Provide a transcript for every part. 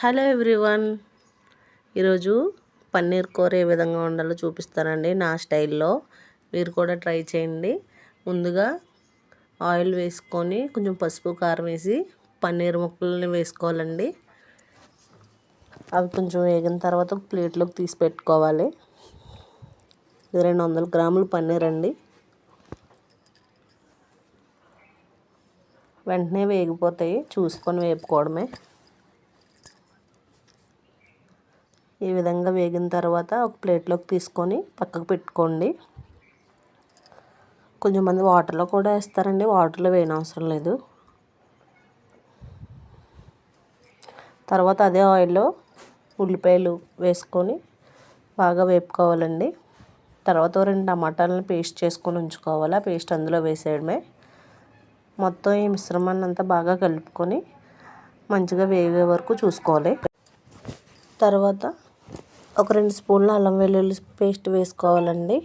Hello everyone. ఈరోజు పన్నీర్ కూర ఏ విధంగా ఉండాలో చూపిస్తానండి నా స్టైల్లో. మీరు కూడా ట్రై చేయండి. ముందుగా ఆయిల్ వేసుకొని కొంచెం పసుపు కారం వేసి పన్నీర్ ముక్కలని వేసుకోవాలండి. అవి కొంచెం వేగిన తర్వాత ప్లేట్లోకి తీసి పెట్టుకోవాలి. రెండు వందల గ్రాములు పన్నీర్ అండి. వెంటనే వేగిపోతాయి. చూసుకొని వేపుకోవడమే. ఈ విధంగా వేగిన తర్వాత ఒక ప్లేట్లోకి తీసుకొని పక్కకు పెట్టుకోండి. కొంచెం మంది వాటర్లో కూడా వేస్తారండి వాటర్లో వేయనవసరం లేదు. తర్వాత అదే ఆయిల్లో ఉల్లిపాయలు వేసుకొని బాగా వేపుకోవాలండి. తర్వాత రెండు టమాటాలను పేస్ట్ చేసుకొని ఉంచుకోవాలి ఆ పేస్ట్ అందులో వేసేయడమే. మొత్తం ఈ మిశ్రమాన్ని అంతా బాగా కలుపుకొని మంచిగా వేగే వరకు చూసుకోవాలి. తర్వాత ఒక రెండు స్పూన్ల అల్లం వెల్లుల్లి పేస్ట్ వేసుకోవాలండి.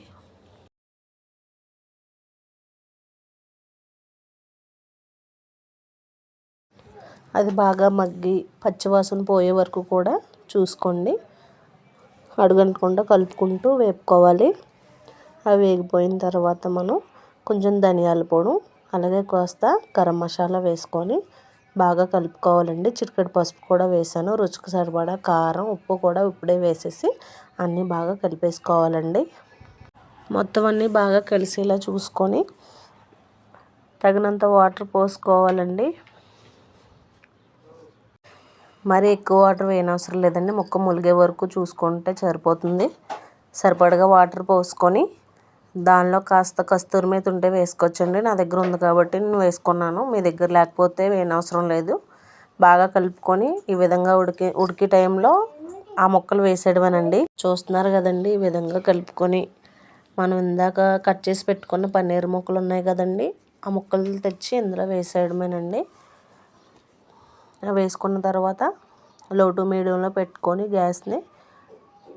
అది బాగా మగ్గి పచ్చివాసన పోయే వరకు కూడా చూసుకోండి. అడుగంటకుండా కలుపుకుంటూ వేపుకోవాలి. అవి వేగిపోయిన తర్వాత మనం కొంచెం ధనియాల పొడి అలాగే కాస్త గరం మసాలా వేసుకొని బాగా కలుపుకోవాలండి. చిటికెడు పసుపు కూడా వేసాను. రుచికి సరిపడా కారం ఉప్పు కూడా ఇప్పుడే వేసేసి అన్నీ బాగా కలిపేసుకోవాలండి. మొత్తం అన్నీ బాగా కలిసేలా చూసుకొని తగినంత వాటర్ పోసుకోవాలండి. మరి ఎక్కువ వాటర్ వేయనవసరం లేదండి. ముక్క ములిగే వరకు చూసుకుంటే సరిపోతుంది. సరిపడగా వాటర్ పోసుకొని దానిలో కాస్త కస్తూరి మీద ఉంటే వేసుకోవచ్చండి. నా దగ్గర ఉంది కాబట్టి నేను వేసుకున్నాను. మీ దగ్గర లేకపోతే వేయనవసరం లేదు. బాగా కలుపుకొని ఈ విధంగా ఉడికి ఉడికి టైంలో ఆ ముక్కలు వేసేయడమేనండి. చూస్తున్నారు కదండి ఈ విధంగా కలుపుకొని మనం ఇందాక కట్ చేసి పెట్టుకున్న పన్నీర్ ముక్కలు ఉన్నాయి కదండి ఆ ముక్కలు తెచ్చి ఇందులో వేసేయడమేనండి. వేసుకున్న తర్వాత లో టు మీడియంలో పెట్టుకొని గ్యాస్ని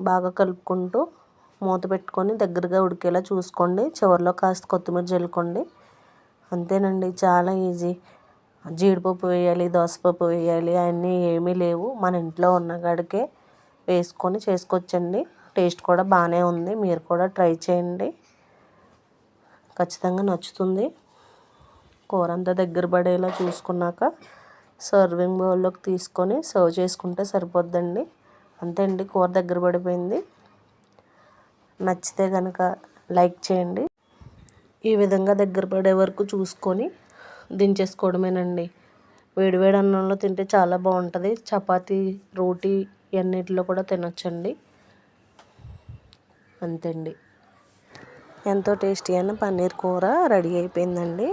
బాగా కలుపుకుంటూ మూత పెట్టుకొని దగ్గరగా ఉడికేలా చూసుకోండి. చివరిలో కాస్త కొత్తిమీర చల్లుకోండి. అంతేనండి చాలా ఈజీ. జీడిపప్పు వేయాలి దోసపప్పు వేయాలి అవన్నీ ఏమీ లేవు. మన ఇంట్లో ఉన్న కాడికే వేసుకొని చేసుకోవచ్చండి టేస్ట్ కూడా బాగానే ఉంది. మీరు కూడా ట్రై చేయండి. ఖచ్చితంగా నచ్చుతుంది. కూర అంతా దగ్గర పడేలా చూసుకున్నాక సర్వింగ్ బౌల్లోకి తీసుకొని సర్వ్ చేసుకుంటే సరిపోద్దండి. అంతే అండి కూర దగ్గర పడిపోయింది. నచ్చితే కనుక లైక్ చేయండి. ఈ విధంగా దగ్గర పడే వరకు చూసుకొని దించేసుకోవడమేనండి. వేడివేడి అన్నంలో తింటే చాలా బాగుంటుంది. చపాతీ రోటీ ఇవన్నిటిలో కూడా తినొచ్చండి. అంతే అండి ఎంతో టేస్టీ అయిన పన్నీర్ కూర రెడీ అయిపోయిందండి.